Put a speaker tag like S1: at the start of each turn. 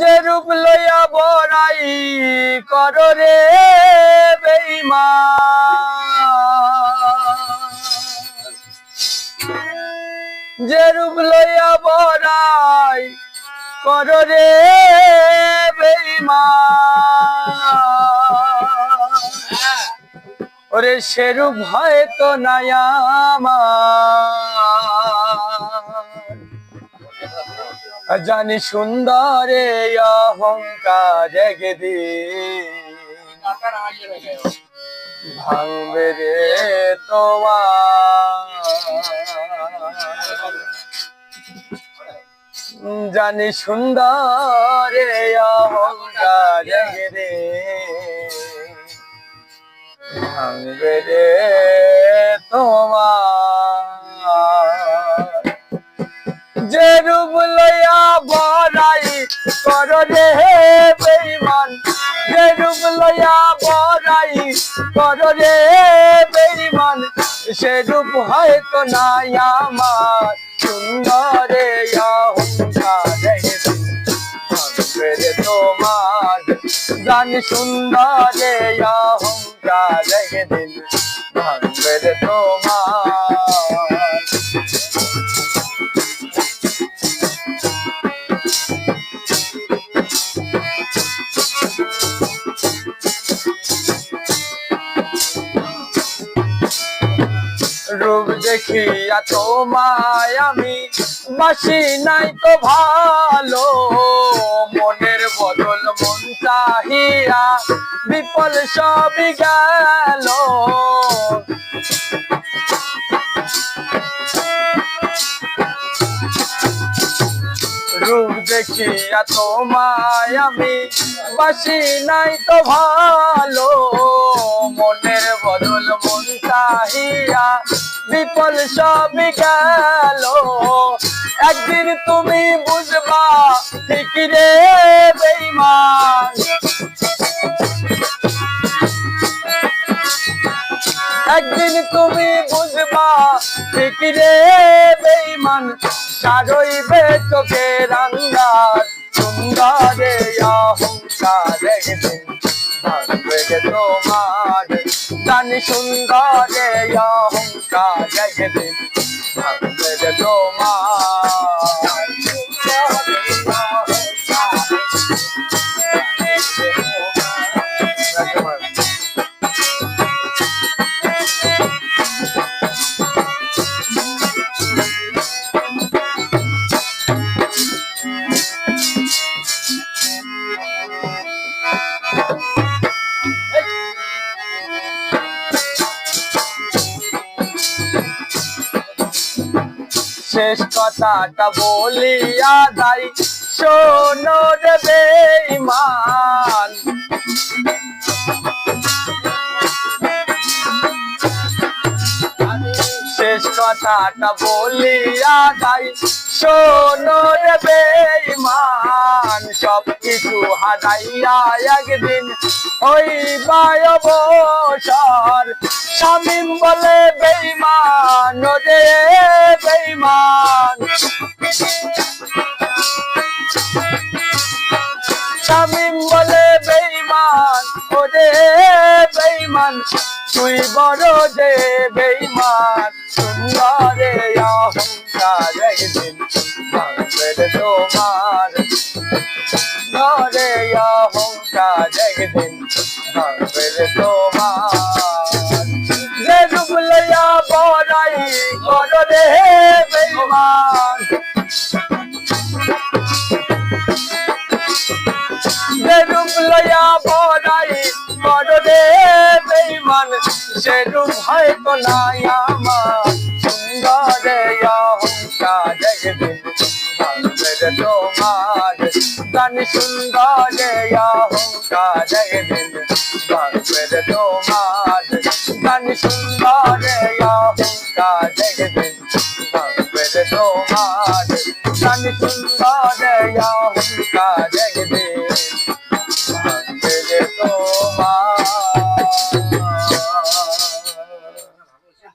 S1: যে রূপ লইয়া বড়াই কর রে বেইমান যে রূপ লইয়া বড়াই কর রে বেইমান ওরে সেরূপ হয়তো নাই জানি সুন্দরে অহংকার একদিন ভাঙবে রে জানি সুন্দরে অহংকার একদিন ভাঙবে রে যে রূপ লইয়া বড়াই কর রে বেইমান যে রূপ লইয়া বড়াই কর রে বেইমান সে রূপ হয়তো নাই আমার, সুন্দরে রে তোমার। জানি সুন্দরে অহংকারে দিন ভাঙবে তোমার। রূপ দেখিয়া তোমায় আমি বাসি নাই তো ভালো। মনের বদল মন চাহিয়া বিপল সবই গেল। রূপ দেখিয়া তোমায় আমি বাসি নাই তো ভালো। মনের বদল মন চাহিয়া বিপল সবই গেল। একদিন তুমি বুঝবা, ঠিক রে বেইমান একদিন তুমি বুঝবা, ঠিক রে বেইমান সারইবে চোখে রাঙ্গার, সুন্দরে অহংকার রে তোমার। জানি সুন্দরে অহংকার ভাঙবে রে তোমার শেষ কথাটা বলিয়া দাই শোনো রে বেঈমান। শেষ কথাটা বলিয়া যাই শোনো রে বেঈমান সব কিছু হারাইয়া একদিন ওই অবসর স্বামী বলে, বেঈমান রে বেঈমান। শামিম বলে বেইমান ওরে বেইমান তুই বড় যে বেইমান সুন্দরে অহংকার একদিন ভাঙবে রে তোমার নরে অহংকার একদিন ভাঙবে রে তোমার যে রূপ লইয়া বড়াই কর রে বেইমান যেরূপ লইয়া বড়াই করবে বেইমান সেরূপ হয়তো নাই আমার সুন্দরে অহংকার একদিন ভাঙবে রে তোমার জানি সুন্দরে অহংকার একদিন ভাঙবে রে তোমার জানি সুন্দরে অহংকার একদিন ভাঙবে রে তোমার জানি সুন্দরে অহংকার একদিন